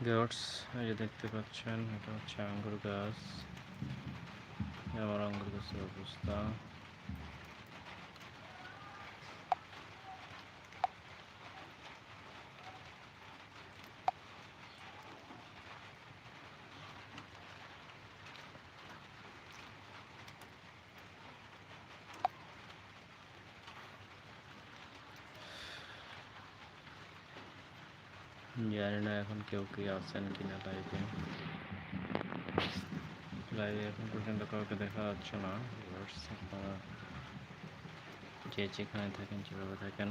গাছ এই যে দেখতে পাচ্ছেন এটা হচ্ছে আঙ্গুর গাছ। আমার আঙ্গুর গাছের অবস্থা। জানি না এখন কেউ কি আছেন কিনা লাইভে লাইভে এখন পর্যন্ত কাউকে দেখা যাচ্ছে না। যে যেখানে থাকেন, যেভাবে থাকেন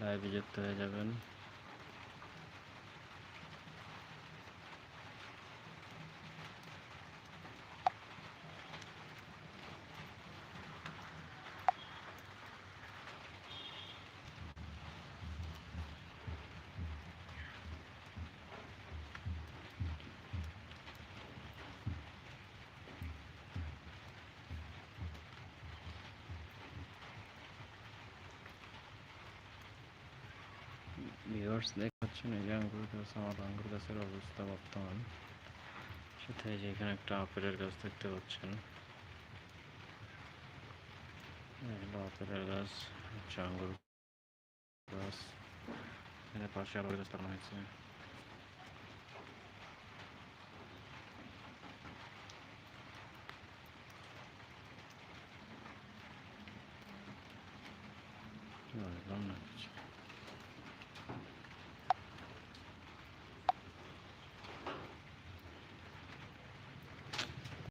লাইভে যুক্ত হয়ে যাবেন। ভিউয়ার্স পাচ্ছেন এই যে আঙ্গুর গাছ আমার আঙ্গুর গাছের অবস্থা বর্তমান। সাথে যে এখানে একটা আপেলের গাছ দেখতে পাচ্ছেন। আপেলের গাছ হচ্ছে আঙ্গুর গাছ। এখানে পাশে আবার গাছ লাগানো হয়েছে। I don't know.